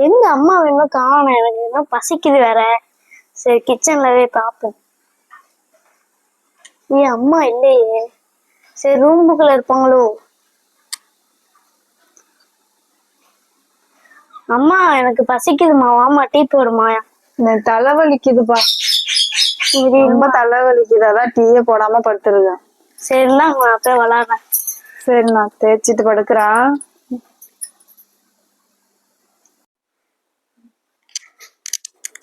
எங்க அம்மா இன்னும் காணும். எனக்கு இன்னும் பசிக்குது வேற. சரி கிச்சன்ல போய் பார்ப்போம். ஏன் அம்மா இல்லையே? சரி ரூமுக்குள்ள இருப்பாங்களோ? அம்மா எனக்கு பசிக்குதுமா. வாமா டீ போடுமா? எனக்கு தலைவலிக்குதுப்பா. சரி ரொம்ப தலைவலிக்குது. அதான் டீயே போடாம படுத்துருக்கேன். சரிண்ணா நான் போய் விளாடுறேன். சரி நான் தேய்ச்சிட்டு படுக்கிறேன்.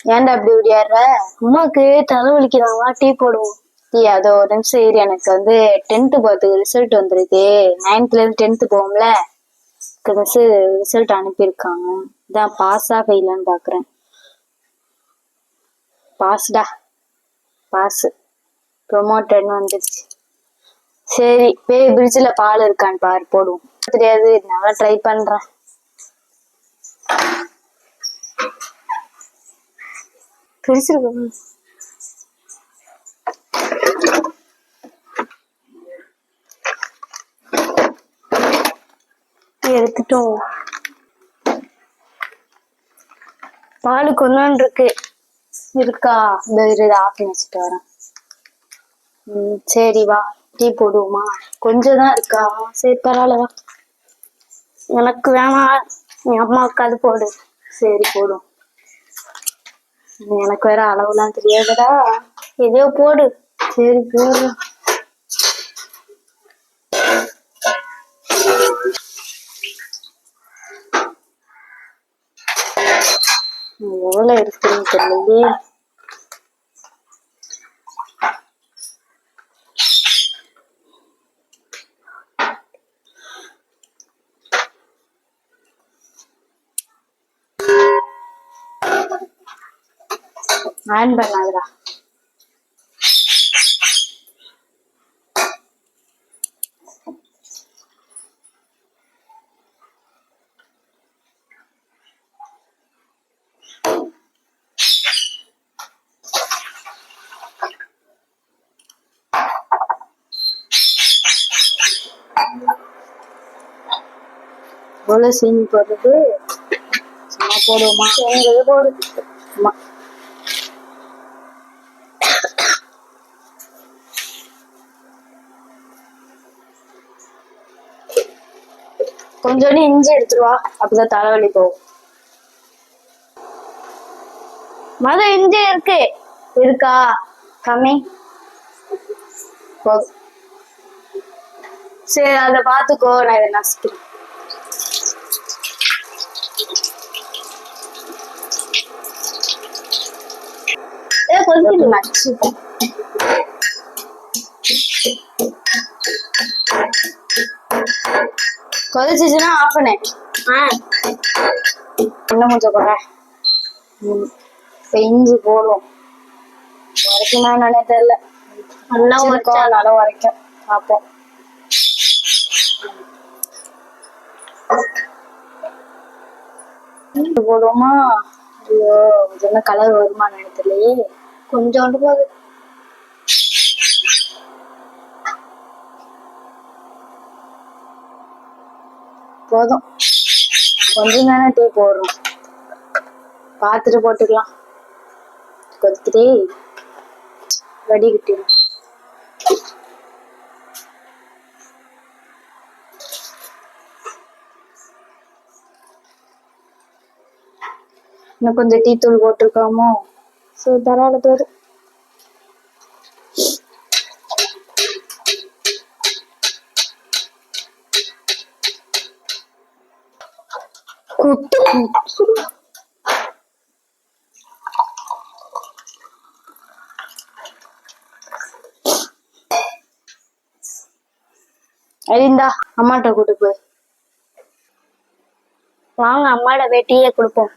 ஏன்டா அப்படி விடியாடுற அம்மாக்கு தலைவலிக்குதாங்களா டீ போடுவோம். டீ அது ஒரு நிமிஷம் இரு. எனக்கு வந்து டென்த்து போகிறதுக்கு ரிசல்ட் வந்துருக்கு. நைன்த்ல இருந்து டென்த்து போவோம்ல. மிஸ் ரிசல்ட் அனுப்பியிருக்காங்க. இதான் பாஸா ஃபெயிலான்னு பார்க்குறேன் பாஸ்டா பாஸ் ப்ரொமோட்டட்னு வந்துருச்சு. சரி போய் பிரிட்ஜில் பால் இருக்கான்னு பாரு போடுவோம். தெரியாது நல்லா ட்ரை பண்றேன். பிடிச்சிருக்கு எடுத்துட்டோம். பால் கொண்டான் இருக்கு? இருக்கா இந்த இரு ஆஃப் வச்சுட்டு வரேன். ம் சரி வா. டீ போடுவோமா? கொஞ்சம் தான் இருக்கா? சரி பரவாயில்ல எனக்கு வேணாம். என் அம்மாவுக்கு அது போடு. சரி போடும் எனக்கு வேற அளவுலாம் தெரியாதுடா. இதோ போடு. சரி போடு. எவ்வளவு இருக்குன்னு தெரியலையே. ஆன் பண்ணாதடா எவ்வளவு சீனி போடுறது? சும்மா போடுவோமா? போடு சும்மா கொஞ்சோண்டு இஞ்சி எடுத்துருவா அப்பதான் தலைவலி போகும். மத இஞ்சி இருக்கு. இருக்கா? கம்மி. போதும். சரி அதை பார்த்துக்கோ நான் இதை நசுக்கிறேன். ஏ கொஞ்சம் கொதிச்சிச்சுன்னா ஆஃப் பண்ணு. ஆ. இன்னும் கொஞ்சம் கூட இஞ்சி போடுவோம் வரைக்குமா என்னன்னே தெரியல. நல்லா உரைச்சா? நல்லா வரைக்கும் பார்ப்போம். போடுவோமா? ஐயோ இது என்ன கலர் வருமான்னு எனக்கு தெரியலையே. கொஞ்சோண்டு போது போதும். கொஞ்சம் தானே டீ போடுறோம். பார்த்துட்டு போட்டுக்கலாம். கொத்துட்டே வடி கிட்டிடும் இன்னும் கொஞ்சம் டீ தூள் போட்டிருக்காமோ? சரி பரவாயில்ல போதும் குட்டு. அழிந்தா அம்மாட்ட கூட்டு போய் வாங்க அம்மாட வெட்டியே கொடுப்போம்.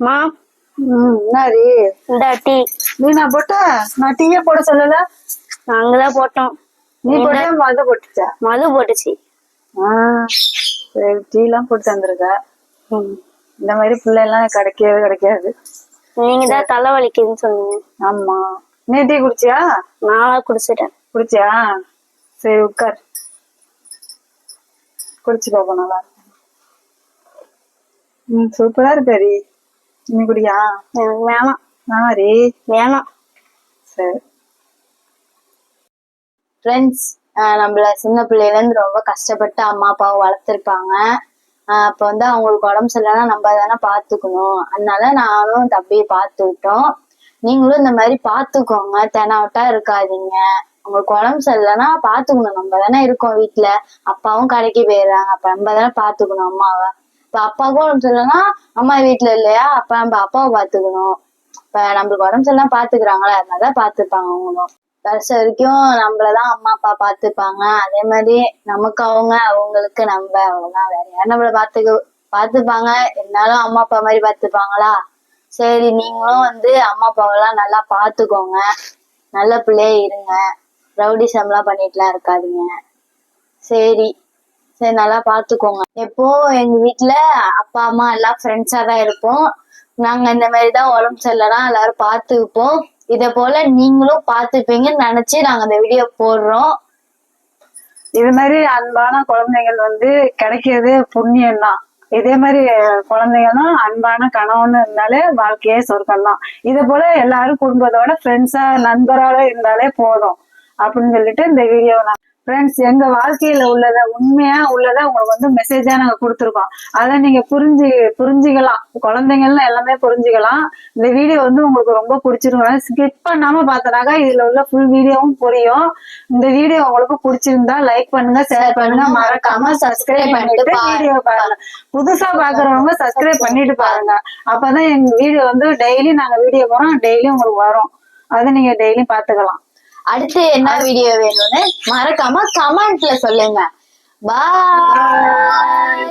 மா ம் இந்த டீ நீ நான் போட்ட நான் டீயே போட சொல்லல. நாங்கதான் போட்டோம். நீ போட்ட மத போட்டுச்சா? மது போட்டுச்சு. ஆ சரி டீ எல்லாம் போட்டு தந்திருக்க. இந்த மாதிரி பிள்ளை எல்லாம் கிடைக்கவே கிடைக்காது. நீங்க தான் தலை வலிக்குதுன்னு சொன்னீங்க. ஆமா. நீ டீ குடிச்சியா? நானா குடிச்சிட்டேன். குடிச்சியா? சரி உட்கார். குடிச்சு பாப்போம் நல்லா இருக்கு. ம் சூப்பரா இருக்காரி நீ குடியா? எனக்கு வேணாம். நாரி வேணாம். சரி. ஃப்ரெண்ட்ஸ் நம்மள சின்ன பிள்ளையிலேருந்து ரொம்ப கஷ்டப்பட்டு அம்மா அப்பாவை வளர்த்துருப்பாங்க. அப்போ வந்து அவங்களுக்கு உடம்பு சரியில்லைன்னா நம்ம தானே பார்த்துக்கணும் அதனால நானும் தம்பியை பார்த்துக்கிட்டோம் நீங்களும் இந்த மாதிரி பார்த்துக்கோங்க தெனாவட்டா இருக்காதீங்க. உங்களுக்கு உடம்பு சரியில்லைன்னா பார்த்துக்கணும் நம்ம தானே இருக்கோம் வீட்டில் அப்பாவும் கடைக்கு போயிடுறாங்க. அப்ப நம்ம தானே பார்த்துக்கணும் அம்மாவை. இப்போ அப்பாவுக்கும் உடம்பு சரியில்லைன்னா அம்மா வீட்டில் இல்லையா? அப்போ நம்ம அப்பாவை பார்த்துக்கணும் இப்ப நம்மளுக்கு உடம்பு சரியில்லாம் பாத்துக்கிறாங்களே? அதனாலதான் பார்த்துப்பாங்க அவங்களும். கடைசி வரைக்கும் நம்மளதான் அம்மா அப்பா பாத்துப்பாங்க அதே மாதிரி நமக்கு அவங்க அவங்களுக்கு நம்ம. அவ்வளவுதான். வேற யாரும் நம்மள பாத்துக்க பாத்துப்பாங்க இருந்தாலும் அம்மா அப்பா மாதிரி பாத்துப்பாங்களா சரி நீங்களும் வந்து அம்மா அப்பாவெல்லாம் நல்லா பாத்துக்கோங்க நல்ல பிள்ளையே இருங்க. ரவுடிசம் எல்லாம் பண்ணிட்டுலாம் இருக்காதீங்க. சரி. சரி நல்லா பாத்துக்கோங்க எப்போ எங்க வீட்டுல அப்பா அம்மா எல்லாம் ஃப்ரெண்ட்ஸா தான் இருப்போம். நாங்க இந்த மாதிரி தான் உடம்பு சரியில்லைனா எல்லாரும் பாத்துப்போம் இத போல நீங்களும் பாத்துப்பீங்கன்னு நினைச்சு நாங்க இந்த வீடியோ போடுறோம். இது மாதிரி அன்பான குழந்தைகள் வந்து கிடைக்கிறது புண்ணியம் தான் இதே மாதிரி குழந்தைங்களும் அன்பான கணவன் இருந்தாலே வாழ்க்கையே சொர்க்கம் தான் இது போல எல்லாரும் குடும்பத்தோட ஃப்ரெண்ட்ஸா நண்பரால இருந்தாலே போதும். அப்படின்னு சொல்லிட்டு இந்த வீடியோ நான் ஃப்ரெண்ட்ஸ் எங்க வாழ்க்கையில உள்ளத உண்மையா உள்ளத உங்களுக்கு வந்து மெசேஜா நாங்க கொடுத்துருக்கோம். அதை நீங்க புரிஞ்சு புரிஞ்சுக்கலாம். குழந்தைங்கள்னு எல்லாமே புரிஞ்சுக்கலாம். இந்த வீடியோ வந்து உங்களுக்கு ரொம்ப பிடிச்சிருக்கும். ஸ்கிப் பண்ணாம பார்த்தனாக்கா இதுல உள்ள ஃபுல் வீடியோவும் புரியும். இந்த வீடியோ உங்களுக்கு பிடிச்சிருந்தா லைக் பண்ணுங்க ஷேர் பண்ணுங்க. மறக்காம சப்ஸ்கிரைப் பண்ணிட்டு வீடியோ பாருங்க. புதுசா பாக்குறவங்க சப்ஸ்கிரைப் பண்ணிட்டு பாருங்க. அப்பதான் எங்க வீடியோ வந்து டெய்லி நாங்க வீடியோ போறோம் டெய்லி உங்களுக்கு வரும். அதை நீங்க டெய்லி பாத்துக்கலாம் அடுத்து என்ன வீடியோ வேணும்னு மறக்காம கமெண்ட்ல சொல்லுங்க. பாய்